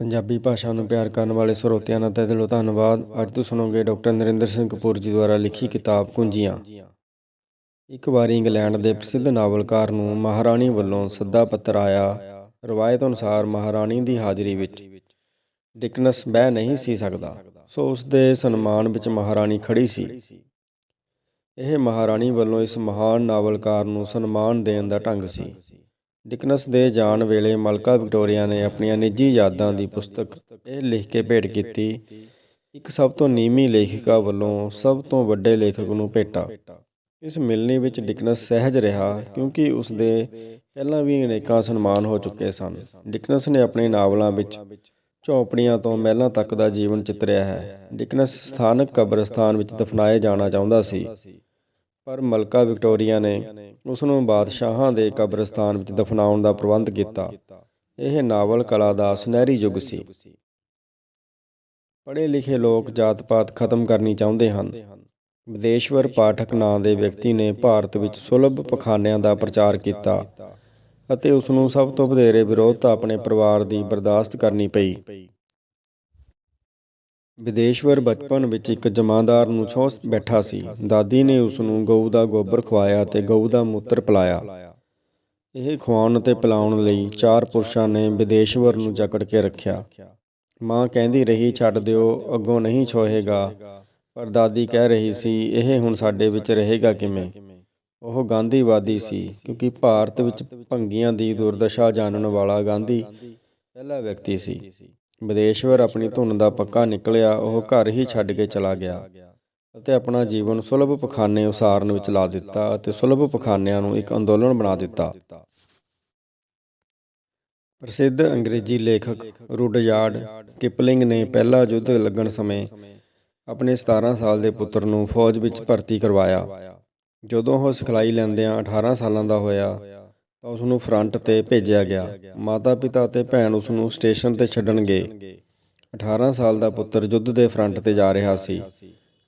ਪੰਜਾਬੀ ਭਾਸ਼ਾ ਨੂੰ ਪਿਆਰ ਕਰਨ ਵਾਲੇ ਸਰੋਤਿਆਂ ਦਾ ਤਹਿ ਦਿਲੋਂ ਧੰਨਵਾਦ। ਅੱਜ ਤੁਸੀਂ ਸੁਣੋਗੇ ਡਾਕਟਰ ਨਰਿੰਦਰ ਸਿੰਘ ਕਪੂਰ ਜੀ ਦੁਆਰਾ ਲਿਖੀ ਕਿਤਾਬ ਕੁੰਜੀਆਂ। ਇੱਕ ਵਾਰੀ ਇੰਗਲੈਂਡ ਦੇ ਪ੍ਰਸਿੱਧ ਨਾਵਲਕਾਰ ਨੂੰ ਮਹਾਰਾਣੀ ਵੱਲੋਂ ਸੱਦਾ ਪੱਤਰ ਆਇਆ। ਰਵਾਇਤ ਅਨੁਸਾਰ ਮਹਾਰਾਣੀ ਦੀ ਹਾਜ਼ਰੀ ਵਿੱਚ ਡਿਕਨਸ ਬਹਿ ਨਹੀਂ ਸੀ ਸਕਦਾ। ਸੋ ਉਸ ਦੇ ਸਨਮਾਨ ਵਿੱਚ ਮਹਾਰਾਣੀ ਖੜੀ ਸੀ। ਇਹ ਮਹਾਰਾਣੀ ਵੱਲੋਂ ਇਸ ਮਹਾਨ ਨਾਵਲਕਾਰ ਨੂੰ ਸਨਮਾਨ ਦੇਣ ਦਾ ਢੰਗ ਸੀ। ਡਿਕਨਸ ਦੇ ਜਾਣ ਵੇਲੇ ਮਲਕਾ ਵਿਕਟੋਰੀਆ ਨੇ ਆਪਣੀਆਂ ਨਿੱਜੀ ਯਾਦਾਂ ਦੀ ਪੁਸਤਕ ਇਹ ਲਿਖ ਕੇ ਭੇਟ ਕੀਤੀ, ਇੱਕ ਸਭ ਤੋਂ ਨੀਵੀਂ ਲੇਖਿਕਾ ਵੱਲੋਂ ਸਭ ਤੋਂ ਵੱਡੇ ਲੇਖਕ ਨੂੰ ਭੇਟਾ। ਇਸ ਮਿਲਣੀ ਵਿੱਚ ਡਿਕਨਸ ਸਹਿਜ ਰਿਹਾ ਕਿਉਂਕਿ ਉਸ ਦੇ ਪਹਿਲਾਂ ਵੀ ਅਨੇਕਾਂ ਸਨਮਾਨ ਹੋ ਚੁੱਕੇ ਸਨ। ਡਿਕਨਸ ਨੇ ਆਪਣੇ ਨਾਵਲਾਂ ਵਿੱਚ ਝੌਂਪੜੀਆਂ ਤੋਂ ਮਹਿਲਾਂ ਤੱਕ ਦਾ ਜੀਵਨ ਚਿਤਰਿਆ ਹੈ। ਡਿਕਨਸ ਸਥਾਨਕ ਕਬਰਸਤਾਨ ਵਿੱਚ ਦਫਨਾਏ ਜਾਣਾ ਚਾਹੁੰਦਾ ਸੀ, ਪਰ ਮਲਕਾ ਵਿਕਟੋਰੀਆ ਨੇ ਉਸ ਨੂੰ ਬਾਦਸ਼ਾਹਾਂ ਦੇ ਕਬਰਸਤਾਨ ਵਿੱਚ ਦਫਨਾਉਣ ਦਾ ਪ੍ਰਬੰਧ ਕੀਤਾ। ਇਹ ਨਾਵਲ ਕਲਾ ਦਾ ਸੁਨਹਿਰੀ ਯੁੱਗ ਸੀ। ਪੜ੍ਹੇ ਲਿਖੇ ਲੋਕ ਜਾਤ-ਪਾਤ ਖਤਮ ਕਰਨੀ ਚਾਹੁੰਦੇ ਹਨ। ਵਿਦੇਸ਼ਵਰ ਪਾਠਕ ਨਾਂ ਦੇ ਵਿਅਕਤੀ ਨੇ ਭਾਰਤ ਵਿੱਚ ਸੁਲਭ ਪਖਾਨਿਆਂ ਦਾ ਪ੍ਰਚਾਰ ਕੀਤਾ ਅਤੇ ਉਸ ਨੂੰ ਸਭ ਤੋਂ ਵਧੇਰੇ ਵਿਰੋਧਤਾ ਆਪਣੇ ਪਰਿਵਾਰ ਦੀ ਬਰਦਾਸ਼ਤ ਕਰਨੀ ਪਈ। ਵਿਦੇਸ਼ਵਰ ਬਚਪਨ ਵਿੱਚ ਇੱਕ ਜਮਾਂਦਾਰ ਨੂੰ ਛੋਹ ਬੈਠਾ ਸੀ। ਦਾਦੀ ਨੇ ਉਸ ਨੂੰ ਗਊ ਦਾ ਗੋਬਰ ਖਵਾਇਆ ਤੇ ਗਊ ਦਾ ਮੂਤਰ ਪਿਲਾਇਆ। ਇਹ ਖਵਾਉਣ ਅਤੇ ਪਿਲਾਉਣ ਲਈ ਚਾਰ ਪੁਰਸ਼ਾਂ ਨੇ ਵਿਦੇਸ਼ਵਰ ਨੂੰ ਜਕੜ ਕੇ ਰੱਖਿਆ। ਮਾਂ ਕਹਿੰਦੀ ਰਹੀ, ਛੱਡ ਦਿਓ, ਅੱਗੋਂ ਨਹੀਂ ਛੋਹੇਗਾ। ਪਰ ਦਾਦੀ ਕਹਿ ਰਹੀ ਸੀ, ਇਹ ਹੁਣ ਸਾਡੇ ਵਿੱਚ ਰਹੇਗਾ ਕਿਵੇਂ? ਉਹ ਗਾਂਧੀਵਾਦੀ ਸੀ, ਕਿਉਂਕਿ ਭਾਰਤ ਵਿੱਚ ਭੰਗੀਆਂ ਦੀ ਦੁਰਦਸ਼ਾ ਜਾਣਨ ਵਾਲਾ ਗਾਂਧੀ ਪਹਿਲਾ ਵਿਅਕਤੀ ਸੀ। ਵਿਦੇਸ਼ਵਰ ਆਪਣੀ ਧੁਨ ਦਾ ਪੱਕਾ ਨਿਕਲਿਆ, ਉਹ ਘਰ ਹੀ ਛੱਡ ਕੇ ਚਲਾ ਗਿਆ ਅਤੇ ਆਪਣਾ ਜੀਵਨ ਸੁਲਭ ਪਖਾਨੇ ਉਸਾਰਨ ਵਿੱਚ ਲਾ ਦਿੱਤਾ ਅਤੇ ਸੁਲਭ ਪਖਾਨਿਆਂ ਨੂੰ ਇੱਕ ਅੰਦੋਲਨ ਬਣਾ ਦਿੱਤਾ। ਪ੍ਰਸਿੱਧ ਅੰਗਰੇਜ਼ੀ ਲੇਖਕ ਰੁਡਯਾਰਡ ਕਿਪਲਿੰਗ ਨੇ ਪਹਿਲਾ ਯੁੱਧ ਲੱਗਣ ਸਮੇਂ ਆਪਣੇ 17 ਸਾਲ ਦੇ ਪੁੱਤਰ ਨੂੰ ਫੌਜ ਵਿੱਚ ਭਰਤੀ ਕਰਵਾਇਆ। ਜਦੋਂ ਉਹ ਸਿਖਲਾਈ ਲੈਂਦਿਆਂ 18 ਸਾਲਾਂ ਦਾ ਹੋਇਆ ਤਾਂ ਉਸ ਨੂੰ ਫਰੰਟ ਤੇ ਭੇਜਿਆ ਗਿਆ। ਮਾਤਾ-ਪਿਤਾ ਅਤੇ ਭੈਣ ਉਸ ਨੂੰ ਸਟੇਸ਼ਨ ਤੇ ਛੱਡਣ ਗਏ 18 ਸਾਲ ਦਾ ਪੁੱਤਰ ਯੁੱਧ ਦੇ ਫਰੰਟ ਤੇ ਜਾ ਰਿਹਾ ਸੀ।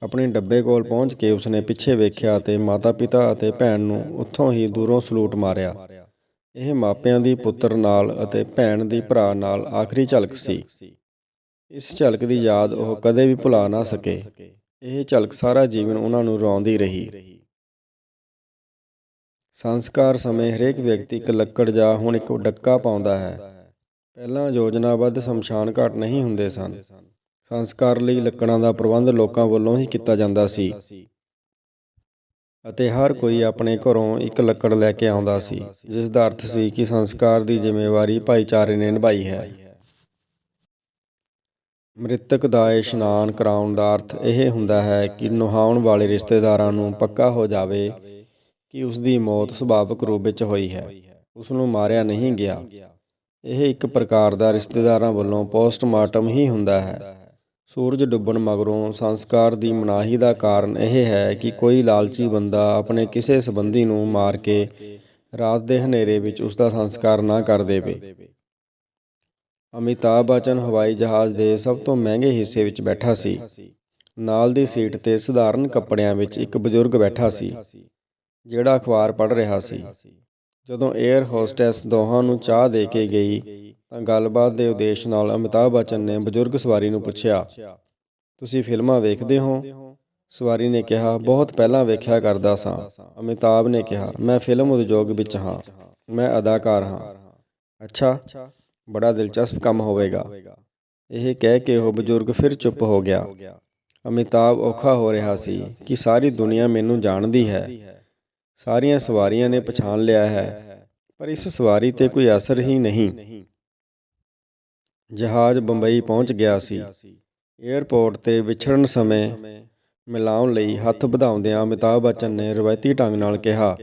ਆਪਣੇ ਡੱਬੇ ਕੋਲ ਪਹੁੰਚ ਕੇ ਉਸਨੇ ਪਿੱਛੇ ਵੇਖਿਆ ਤੇ ਮਾਤਾ-ਪਿਤਾ ਅਤੇ ਭੈਣ ਨੂੰ ਉੱਥੋਂ ਹੀ ਦੂਰੋਂ ਸਲੂਟ ਮਾਰਿਆ। ਇਹ ਮਾਪਿਆਂ ਦੀ ਪੁੱਤਰ ਨਾਲ ਅਤੇ ਭੈਣ ਦੀ ਭਰਾ ਨਾਲ ਆਖਰੀ ਝਲਕ ਸੀ। ਇਸ ਝਲਕ ਦੀ ਯਾਦ ਉਹ ਕਦੇ ਵੀ ਭੁਲਾ ਨਾ ਸਕੇ। ਇਹ ਝਲਕ ਸਾਰਾ ਜੀਵਨ ਉਹਨਾਂ ਨੂੰ ਰੌਂਦੀ ਰਹੀ। ਸੰਸਕਾਰ ਸਮੇਂ ਹਰੇਕ ਵਿਅਕਤੀ ਇੱਕ ਲੱਕੜ ਜਾਂ ਹੁਣ ਇੱਕ ਡੱਕਾ ਪਾਉਂਦਾ ਹੈ। ਪਹਿਲਾਂ ਯੋਜਨਾਬੱਧ ਸ਼ਮਸ਼ਾਨ ਘਾਟ ਨਹੀਂ ਹੁੰਦੇ ਸਨ। ਸੰਸਕਾਰ ਲਈ ਲੱਕੜਾਂ ਦਾ ਪ੍ਰਬੰਧ ਲੋਕਾਂ ਵੱਲੋਂ ਹੀ ਕੀਤਾ ਜਾਂਦਾ ਸੀ। ਅਤੇ ਹਰ ਕੋਈ ਆਪਣੇ ਘਰੋਂ ਇੱਕ ਲੱਕੜ ਲੈ ਕੇ ਆਉਂਦਾ ਸੀ, ਜਿਸ ਦਾ ਅਰਥ ਸੀ ਕਿ ਸੰਸਕਾਰ ਦੀ ਜ਼ਿੰਮੇਵਾਰੀ ਭਾਈਚਾਰੇ ਨੇ ਨਿਭਾਈ ਹੈ। ਮ੍ਰਿਤਕ ਦਾ ਇਸ਼ਨਾਨ ਕਰਾਉਣ ਦਾ ਅਰਥ ਇਹ ਹੁੰਦਾ ਹੈ ਕਿ ਨੁਹਾਉਣ ਵਾਲੇ ਰਿਸ਼ਤੇਦਾਰਾਂ ਨੂੰ ਪੱਕਾ ਹੋ ਜਾਵੇ ਕਿ ਉਸ ਦੀ ਮੌਤ ਸੁਭਾਵਿਕ ਰੂਪ ਵਿੱਚ ਹੋਈ ਹੈ। ਉਸ ਨੂੰ ਮਾਰਿਆ ਨਹੀਂ ਗਿਆ। ਇਹ ਇੱਕ ਪ੍ਰਕਾਰ ਦਾ ਰਿਸ਼ਤੇਦਾਰਾਂ ਵੱਲੋਂ ਪੋਸਟਮਾਰਟਮ ਹੀ ਹੁੰਦਾ ਹੈ। ਸੂਰਜ ਡੁੱਬਣ ਮਗਰੋਂ ਸੰਸਕਾਰ ਦੀ ਮਨਾਹੀ ਦਾ ਕਾਰਨ ਇਹ ਹੈ ਕਿ ਕੋਈ ਲਾਲਚੀ ਬੰਦਾ ਆਪਣੇ ਕਿਸੇ ਸੰਬੰਧੀ ਨੂੰ ਮਾਰ ਕੇ ਰਾਤ ਦੇ ਹਨੇਰੇ ਵਿੱਚ ਉਸ ਦਾ ਸੰਸਕਾਰ ਨਾ ਕਰ ਦੇਵੇ। ਅਮਿਤਾਭ ਬਚਨ ਹਵਾਈ ਜਹਾਜ਼ ਦੇ ਸਭ ਤੋਂ ਮਹਿੰਗੇ ਹਿੱਸੇ ਵਿੱਚ ਬੈਠਾ ਸੀ। ਨਾਲ ਦੀ ਸੀਟ ਤੇ ਸਧਾਰਨ ਕੱਪੜਿਆਂ ਵਿੱਚ ਇੱਕ ਬਜ਼ੁਰਗ ਬੈਠਾ ਸੀ। ਜਿਹੜਾ ਅਖਬਾਰ ਪੜ੍ਹ ਰਿਹਾ ਸੀ। ਜਦੋਂ 에ਅਰ ਹੋਸਟੈਸ ਦੋਹਾਂ ਨੂੰ ਚਾਹ ਦੇ ਕੇ ਗਈ, ਤਾਂ ਗੱਲਬਾਤ ਦੇ ਉਦੇਸ਼ ਨਾਲ ਅਮਿਤਾਭ ਬਚਨ ਨੇ ਬਜ਼ੁਰਗ ਸਵਾਰੀ ਨੂੰ ਪੁੱਛਿਆ, ਤੁਸੀਂ ਫਿਲਮਾਂ ਵੇਖਦੇ ਹੋ? ਸਵਾਰੀ ਨੇ ਕਿਹਾ, ਬਹੁਤ ਪਹਿਲਾਂ ਵੇਖਿਆ ਕਰਦਾ ਸਾਂ। ਅਮਿਤਾਭ ਨੇ ਕਿਹਾ, ਮੈਂ ਫਿਲਮ ਉਦਯੋਗ ਵਿੱਚ ਹਾਂ। ਮੈਂ ਅਦਾਕਾਰ ਹਾਂ। ਅੱਛਾ, ਬੜਾ ਦਿਲਚਸਪ ਕੰਮ ਹੋਵੇਗਾ। ਇਹ ਕਹਿ ਕੇ ਉਹ ਬਜ਼ੁਰਗ ਫਿਰ ਚੁੱਪ ਹੋ ਗਿਆ। ਅਮਿਤਾਭ ਔਖਾ ਹੋ ਰਿਹਾ ਸੀ ਕਿ ਸਾਰੀ ਦੁਨੀਆ ਮੈਨੂੰ ਜਾਣਦੀ ਹੈ। ਸਾਰੀਆਂ ਸਵਾਰੀਆਂ ਨੇ ਪਛਾਣ ਲਿਆ ਹੈ, ਪਰ ਇਸ ਸਵਾਰੀ ਤੇ ਕੋਈ ਅਸਰ ਹੀ ਨਹੀਂ। ਜਹਾਜ਼ ਬੰਬਈ ਪਹੁੰਚ ਗਿਆ ਸੀ। 에ਅਰਪੋਰਟ ਤੇ ਵਿਛੜਨ ਸਮੇਂ ਮਿਲਾਉਣ ਲਈ ਹੱਥ ਵਧਾਉਂਦਿਆਂ ਅਮਿਤਾਭ ਬੱਚਨ ਨੇ ਰਵਾਇਤੀ ਢੰਗ ਨਾਲ ਕਿਹਾ,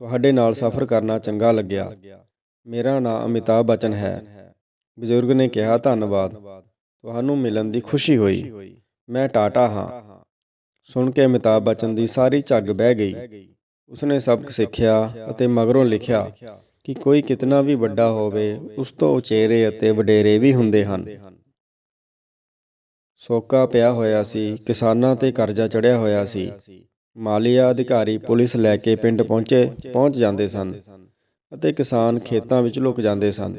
ਤੁਹਾਡੇ ਨਾਲ ਸਫ਼ਰ ਕਰਨਾ ਚੰਗਾ ਲੱਗਿਆ। ਮੇਰਾ ਨਾਮ ਅਮਿਤਾਭ ਬੱਚਨ ਹੈ। ਬਜ਼ੁਰਗ ਨੇ ਕਿਹਾ, ਧੰਨਵਾਦ। ਤੁਹਾਨੂੰ ਮਿਲਣ ਦੀ ਖੁਸ਼ੀ ਹੋਈ। ਮੈਂ ਟਾਟਾ ਹਾਂ ਸੁਣ ਕੇ ਅਮਿਤਾਭ ਬੱਚਨ ਦੀ ਸਾਰੀ ਝੱਗ ਬਹਿ ਗਈ। ਉਸਨੇ ਸਬਕ ਸਿੱਖਿਆ ਅਤੇ ਮਗਰੋਂ ਲਿਖਿਆ ਕਿ ਕੋਈ ਕਿਤਨਾ ਵੀ ਵੱਡਾ ਹੋਵੇ ਉਸ ਤੋਂ ਉਚੇਰੇ ਅਤੇ ਵਡੇਰੇ ਵੀ ਹੁੰਦੇ ਹਨ। ਸੋਕਾ ਪਿਆ ਹੋਇਆ ਸੀ ਕਿਸਾਨਾਂ ਤੇ ਕਰਜ਼ਾ ਚੜਿਆ ਹੋਇਆ ਸੀ। ਮਾਲੀਆ ਅਧਿਕਾਰੀ ਪੁਲਿਸ ਲੈ ਕੇ ਪਿੰਡ ਪਹੁੰਚੇ ਪਹੁੰਚ ਜਾਂਦੇ ਸਨ ਅਤੇ ਕਿਸਾਨ ਖੇਤਾਂ ਵਿੱਚ ਲੁਕ ਜਾਂਦੇ ਸਨ।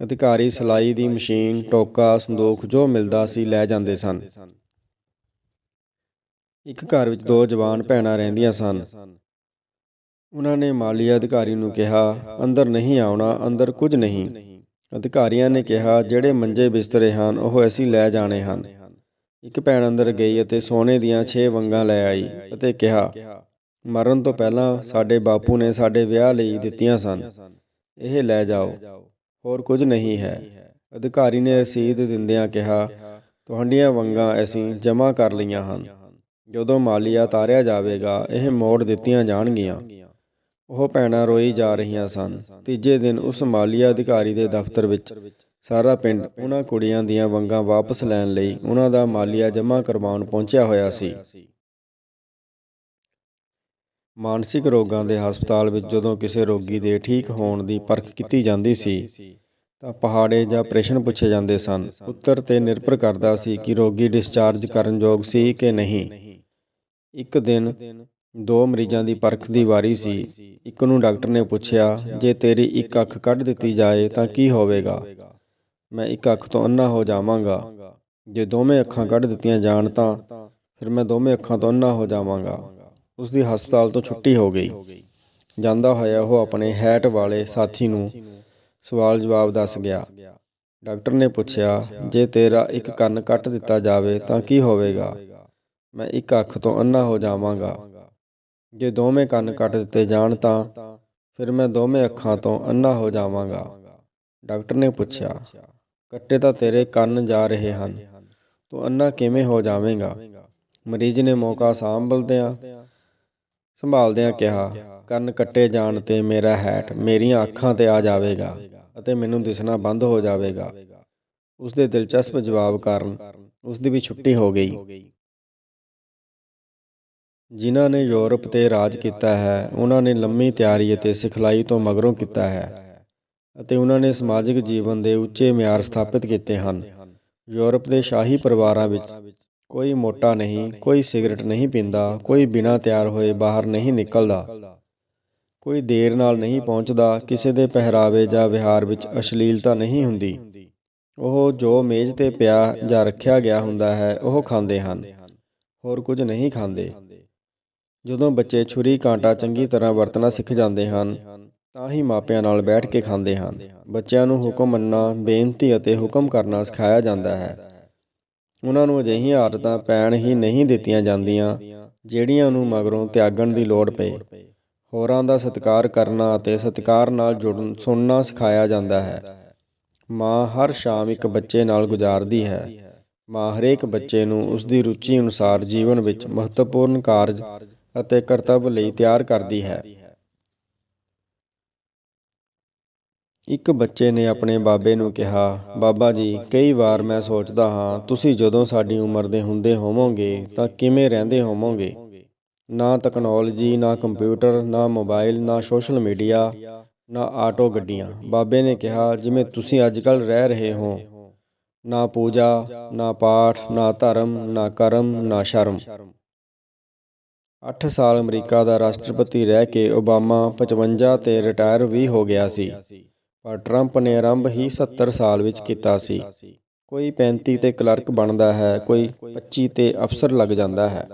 ਅਧਿਕਾਰੀ ਸਿਲਾਈ ਦੀ ਮਸ਼ੀਨ ਟੋਕਾ ਸੰਦੂਖ ਜੋ ਮਿਲਦਾ ਸੀ ਲੈ ਜਾਂਦੇ ਸਨ। ਇੱਕ ਘਰ ਵਿੱਚ ਦੋ ਜਵਾਨ ਭੈਣਾਂ ਰਹਿੰਦੀਆਂ ਸਨ। ਉਹਨਾਂ ਨੇ ਮਾਲੀ ਅਧਿਕਾਰੀ ਨੂੰ ਕਿਹਾ, ਅੰਦਰ ਨਹੀਂ ਆਉਣਾ, ਅੰਦਰ ਕੁਝ ਨਹੀਂ। ਅਧਿਕਾਰੀਆਂ ਨੇ ਕਿਹਾ, ਜਿਹੜੇ ਮੰਜੇ ਬਿਸਤਰੇ ਹਨ, ਉਹ ਅਸੀਂ ਲੈ ਜਾਣੇ ਹਨ। ਇੱਕ ਭੈਣ ਅੰਦਰ ਗਈ ਅਤੇ ਸੋਨੇ ਦੀਆਂ ਛੇ ਵੰਗਾਂ ਲੈ ਆਈ ਅਤੇ ਕਿਹਾ, ਮਰਨ ਤੋਂ ਪਹਿਲਾਂ ਸਾਡੇ ਬਾਪੂ ਨੇ ਸਾਡੇ ਵਿਆਹ ਲਈ ਦਿੱਤੀਆਂ ਸਨ। ਇਹ ਲੈ ਜਾਓ। ਹੋਰ ਕੁਝ ਨਹੀਂ ਹੈ। ਅਧਿਕਾਰੀ ਨੇ ਰਸੀਦ ਦਿੰਦਿਆਂ ਕਿਹਾ, ਤੁਹਾਡੀਆਂ ਵੰਗਾਂ ਅਸੀਂ ਜਮ੍ਹਾਂ ਕਰ ਲਈਆਂ ਹਨ। ਜਦੋਂ ਮਾਲੀਆ ਤਾਰਿਆ ਜਾਵੇਗਾ, ਇਹ ਮੋੜ ਦਿੱਤੀਆਂ ਜਾਣਗੀਆਂ। ਉਹ ਭੈਣਾਂ ਰੋਈ ਜਾ ਰਹੀਆਂ ਸਨ। ਤੀਜੇ ਦਿਨ ਉਸ ਮਾਲੀਆ ਅਧਿਕਾਰੀ ਦੇ ਦਫ਼ਤਰ ਵਿੱਚ ਸਾਰਾ ਪਿੰਡ ਉਹਨਾਂ ਕੁੜੀਆਂ ਦੀਆਂ ਵੰਗਾਂ ਵਾਪਸ ਲੈਣ ਲਈ ਉਹਨਾਂ ਦਾ ਮਾਲੀਆ ਜਮ੍ਹਾਂ ਕਰਵਾਉਣ ਪਹੁੰਚਿਆ ਹੋਇਆ ਸੀ। ਮਾਨਸਿਕ ਰੋਗਾਂ ਦੇ ਹਸਪਤਾਲ ਵਿੱਚ ਜਦੋਂ ਕਿਸੇ ਰੋਗੀ ਦੇ ਠੀਕ ਹੋਣ ਦੀ ਪਰਖ ਕੀਤੀ ਜਾਂਦੀ ਸੀ, ਤਾਂ ਪਹਾੜੇ ਜਾਂ ਪ੍ਰਸ਼ਨ ਪੁੱਛੇ ਜਾਂਦੇ ਸਨ। ਉੱਤਰ ਤੇ ਨਿਰਭਰ ਕਰਦਾ ਸੀ ਕਿ ਰੋਗੀ ਡਿਸਚਾਰਜ ਕਰਨ ਯੋਗ ਸੀ ਕਿ ਨਹੀਂ। ਇੱਕ ਦਿਨ ਦੋ ਮਰੀਜ਼ਾਂ ਦੀ ਪਰਖ ਦੀ ਵਾਰੀ ਸੀ। ਇੱਕ ਨੂੰ ਡਾਕਟਰ ਨੇ ਪੁੱਛਿਆ, ਜੇ ਤੇਰੀ ਇੱਕ ਅੱਖ ਕੱਢ ਦਿੱਤੀ ਜਾਏ ਤਾਂ ਕੀ ਹੋਵੇਗਾ? ਮੈਂ ਇੱਕ ਅੱਖ ਤੋਂ ਅੰਨਾ ਹੋ ਜਾਵਾਂਗਾ। ਜੇ ਦੋਵੇਂ ਅੱਖਾਂ ਕੱਢ ਦਿੱਤੀਆਂ ਜਾਣ ਤਾਂ ਫਿਰ ਮੈਂ ਦੋਵੇਂ ਅੱਖਾਂ ਤੋਂ ਅੰਨਾ ਹੋ ਜਾਵਾਂਗਾ। ਉਸ ਦੀ ਹਸਪਤਾਲ ਤੋਂ ਛੁੱਟੀ ਹੋ ਗਈ। ਜਾਂਦਾ ਹੋਇਆ ਉਹ ਆਪਣੇ ਹੈਟ ਵਾਲੇ ਸਾਥੀ ਨੂੰ ਸਵਾਲ ਜਵਾਬ ਦੱਸ ਗਿਆ। ਡਾਕਟਰ ਨੇ ਪੁੱਛਿਆ, ਜੇ ਤੇਰਾ ਇੱਕ ਕੰਨ ਕੱਟ ਦਿੱਤਾ ਜਾਵੇ ਤਾਂ ਕੀ ਹੋਵੇਗਾ? ਮੈਂ ਇੱਕ ਅੱਖ ਤੋਂ ਅੰਨਾ ਹੋ ਜਾਵਾਂਗਾ। ਜੇ ਦੋਵੇਂ ਕੰਨ ਕੱਟ ਦਿੱਤੇ ਜਾਣ ਤਾਂ ਫਿਰ ਮੈਂ ਦੋਵੇਂ ਅੱਖਾਂ ਤੋਂ ਅੰਨਾ ਹੋ ਜਾਵਾਂਗਾ। ਡਾਕਟਰ ਨੇ ਪੁੱਛਿਆ, ਕੱਟੇ ਤਾਂ ਤੇਰੇ ਕੰਨ ਜਾ ਰਹੇ ਹਨ, ਤੂੰ ਅੰਨਾ ਕਿਵੇਂ ਹੋ ਜਾਵੇਂਗਾ? ਮਰੀਜ਼ ਨੇ ਮੌਕਾ ਸਾਂਭਲਦਿਆਂ ਸੰਭਾਲਦਿਆਂ ਕਿਹਾ, ਕੰਨ ਕੱਟੇ ਜਾਣ ਤੇ ਮੇਰਾ ਹੈਟ ਮੇਰੀਆਂ ਅੱਖਾਂ ਤੇ ਆ ਜਾਵੇਗਾ ਅਤੇ ਮੈਨੂੰ ਦਿਸਣਾ ਬੰਦ ਹੋ ਜਾਵੇਗਾ। ਉਸ ਦੇ ਦਿਲਚਸਪ ਜਵਾਬ ਕਾਰਨ ਉਸ ਦੀ ਵੀ ਛੁੱਟੀ ਹੋ ਗਈ। ਜਿਨ੍ਹਾਂ ਨੇ ਯੂਰਪ ਤੇ ਰਾਜ ਕੀਤਾ ਹੈ, ਉਹਨਾਂ ਨੇ ਲੰਮੀ ਤਿਆਰੀ ਅਤੇ ਸਿਖਲਾਈ ਤੋਂ ਮਗਰੋਂ ਕੀਤਾ ਹੈ ਅਤੇ ਉਹਨਾਂ ਨੇ ਸਮਾਜਿਕ ਜੀਵਨ ਦੇ ਉੱਚੇ ਮਿਆਰ ਸਥਾਪਿਤ ਕੀਤੇ ਹਨ। ਯੂਰਪ ਦੇ ਸ਼ਾਹੀ ਪਰਿਵਾਰਾਂ ਵਿੱਚ ਕੋਈ ਮੋਟਾ ਨਹੀਂ, ਕੋਈ ਸਿਗਰਟ ਨਹੀਂ ਪੀਂਦਾ, ਕੋਈ ਬਿਨਾਂ ਤਿਆਰ ਹੋਏ ਬਾਹਰ ਨਹੀਂ ਨਿਕਲਦਾ। ਕੋਈ ਦੇਰ ਨਾਲ ਨਹੀਂ ਪਹੁੰਚਦਾ, ਕਿਸੇ ਦੇ ਪਹਿਰਾਵੇ ਜਾਂ ਵਿਹਾਰ ਵਿੱਚ ਅਸ਼ਲੀਲਤਾ ਨਹੀਂ ਹੁੰਦੀ। ਉਹ ਜੋ ਮੇਜ਼ ਤੇ ਪਿਆ ਜਾਂ ਰੱਖਿਆ ਗਿਆ ਹੁੰਦਾ ਹੈ, ਉਹ ਖਾਂਦੇ ਹਨ। ਹੋਰ ਕੁਝ ਨਹੀਂ ਖਾਂਦੇ। ਜਦੋਂ ਬੱਚੇ ਛੁਰੀ ਕਾਂਟਾ ਚੰਗੀ ਤਰ੍ਹਾਂ ਵਰਤਣਾ ਸਿੱਖ ਜਾਂਦੇ ਹਨ, ਤਾਂ ਹੀ ਮਾਪਿਆਂ ਨਾਲ ਬੈਠ ਕੇ ਖਾਂਦੇ ਹਨ। ਬੱਚਿਆਂ ਨੂੰ ਹੁਕਮ ਮੰਨਣਾ, ਬੇਨਤੀ ਅਤੇ ਹੁਕਮ ਕਰਨਾ ਸਿਖਾਇਆ ਜਾਂਦਾ ਹੈ। ਉਹਨਾਂ ਨੂੰ ਅਜਿਹੀਆਂ ਆਦਤਾਂ ਪੈਣ ਹੀ ਨਹੀਂ ਦਿੱਤੀਆਂ ਜਾਂਦੀਆਂ, ਜਿਹੜੀਆਂ ਨੂੰ ਮਗਰੋਂ ਤਿਆਗਣ ਦੀ ਲੋੜ ਪਏ ਹੋਰਾਂ ਦਾ ਸਤਿਕਾਰ ਕਰਨਾ ਅਤੇ ਸਤਿਕਾਰ ਨਾਲ ਜੁੜਨ, ਸੁਣਨਾ ਸਿਖਾਇਆ ਜਾਂਦਾ ਹੈ। ਮਾਂ ਹਰ ਸ਼ਾਮ ਇੱਕ ਬੱਚੇ ਨਾਲ ਗੁਜ਼ਾਰਦੀ ਹੈ। ਮਾਂ ਹਰੇਕ ਬੱਚੇ ਨੂੰ ਉਸ ਦੀ ਰੁਚੀ ਅਨੁਸਾਰ ਜੀਵਨ ਵਿੱਚ ਮਹੱਤਵਪੂਰਨ ਕਾਰਜ ਅਤੇ ਕਰਤੱਵ ਲਈ ਤਿਆਰ ਕਰਦੀ ਹੈ। ਇੱਕ ਬੱਚੇ ਨੇ ਆਪਣੇ ਬਾਬੇ ਨੂੰ ਕਿਹਾ, ਬਾਬਾ ਜੀ, ਕਈ ਵਾਰ ਮੈਂ ਸੋਚਦਾ ਹਾਂ, ਤੁਸੀਂ ਜਦੋਂ ਸਾਡੀ ਉਮਰ ਦੇ ਹੁੰਦੇ ਹੋਵੋਗੇ ਤਾਂ ਕਿਵੇਂ ਰਹਿੰਦੇ ਹੋਵੋਗੇ? ਨਾ ਟੈਕਨੋਲੋਜੀ ਨਾ ਕੰਪਿਊਟਰ, ਨਾ ਮੋਬਾਈਲ, ਨਾ ਸੋਸ਼ਲ ਮੀਡੀਆ, ਨਾ ਆਟੋ ਗੱਡੀਆਂ। ਬਾਬੇ ਨੇ ਕਿਹਾ, ਜਿਵੇਂ ਤੁਸੀਂ ਅੱਜਕੱਲ ਰਹਿ ਰਹੇ ਹੋ, ਨਾ ਪੂਜਾ, ਨਾ ਪਾਠ, ਨਾ ਧਰਮ, ਨਾ ਕਰਮ, ਨਾ ਸ਼ਰਮ। ਅੱਠ ਸਾਲ ਅਮਰੀਕਾ ਦਾ ਰਾਸ਼ਟਰਪਤੀ ਰਹਿ ਕੇ ਓਬਾਮਾ 55 ਤੇ ਰਿਟਾਇਰ ਵੀ ਹੋ ਗਿਆ ਸੀ, ਪਰ ਟਰੰਪ ਨੇ ਆਰੰਭ ਹੀ 70 ਸਾਲ ਵਿੱਚ ਕੀਤਾ ਸੀ। ਕੋਈ 35 ਤੇ ਕਲਰਕ ਬਣਦਾ ਹੈ, ਕੋਈ 25 ਤੇ ਅਫਸਰ ਲੱਗ ਜਾਂਦਾ ਹੈ।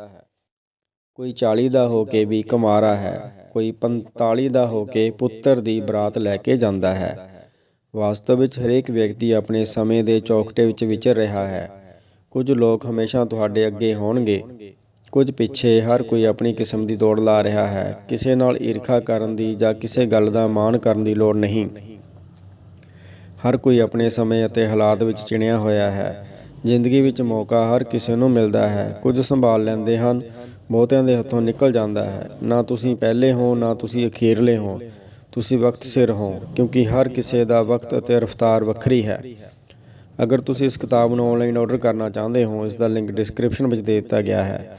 ਕੋਈ 40 ਦਾ ਹੋ ਕੇ ਵੀ ਕੁਮਾਰਾ ਹੈ, ਕੋਈ 45 ਦਾ ਹੋ ਕੇ ਪੁੱਤਰ ਦੀ ਬਰਾਤ ਲੈ ਕੇ ਜਾਂਦਾ ਹੈ। ਵਾਸਤਵ ਵਿੱਚ ਹਰੇਕ ਵਿਅਕਤੀ ਆਪਣੇ ਸਮੇਂ ਦੇ ਚੌਕਟੇ ਵਿੱਚ ਵਿਚਰ ਰਿਹਾ ਹੈ। ਕੁਝ ਲੋਕ ਹਮੇਸ਼ਾ ਤੁਹਾਡੇ ਅੱਗੇ ਹੋਣਗੇ। ਕੁਝ ਪਿੱਛੇ ਹਰ ਕੋਈ ਆਪਣੀ ਕਿਸਮ ਦੀ ਦੌੜ ਲਾ ਰਿਹਾ ਹੈ। ਕਿਸੇ ਨਾਲ ਈਰਖਾ ਕਰਨ ਦੀ ਜਾਂ ਕਿਸੇ ਗੱਲ ਦਾ ਮਾਣ ਕਰਨ ਦੀ ਲੋੜ ਨਹੀਂ। ਹਰ ਕੋਈ ਆਪਣੇ ਸਮੇਂ ਅਤੇ ਹਾਲਾਤ ਵਿੱਚ ਚਿਣਿਆ ਹੋਇਆ ਹੈ। ਜ਼ਿੰਦਗੀ ਵਿੱਚ ਮੌਕਾ ਹਰ ਕਿਸੇ ਨੂੰ ਮਿਲਦਾ ਹੈ। ਕੁਝ ਸੰਭਾਲ ਲੈਂਦੇ ਹਨ, ਬਹੁਤਿਆਂ ਦੇ ਹੱਥੋਂ ਨਿਕਲ ਜਾਂਦਾ ਹੈ। ਨਾ ਤੁਸੀਂ ਪਹਿਲੇ ਹੋ, ਨਾ ਤੁਸੀਂ ਅਖੀਰਲੇ ਹੋ। ਤੁਸੀਂ ਵਕਤ ਸਿਰ ਹੋ, ਕਿਉਂਕਿ ਹਰ ਕਿਸੇ ਦਾ ਵਕਤ ਅਤੇ ਰਫ਼ਤਾਰ ਵੱਖਰੀ ਹੈ। ਅਗਰ ਤੁਸੀਂ ਇਸ ਕਿਤਾਬ ਨੂੰ ਆਨਲਾਈਨ ਆਰਡਰ ਕਰਨਾ ਚਾਹੁੰਦੇ ਹੋ, ਇਸ ਦਾ ਲਿੰਕ ਡਿਸਕ੍ਰਿਪਸ਼ਨ ਵਿੱਚ ਦੇ ਦਿੱਤਾ ਗਿਆ ਹੈ।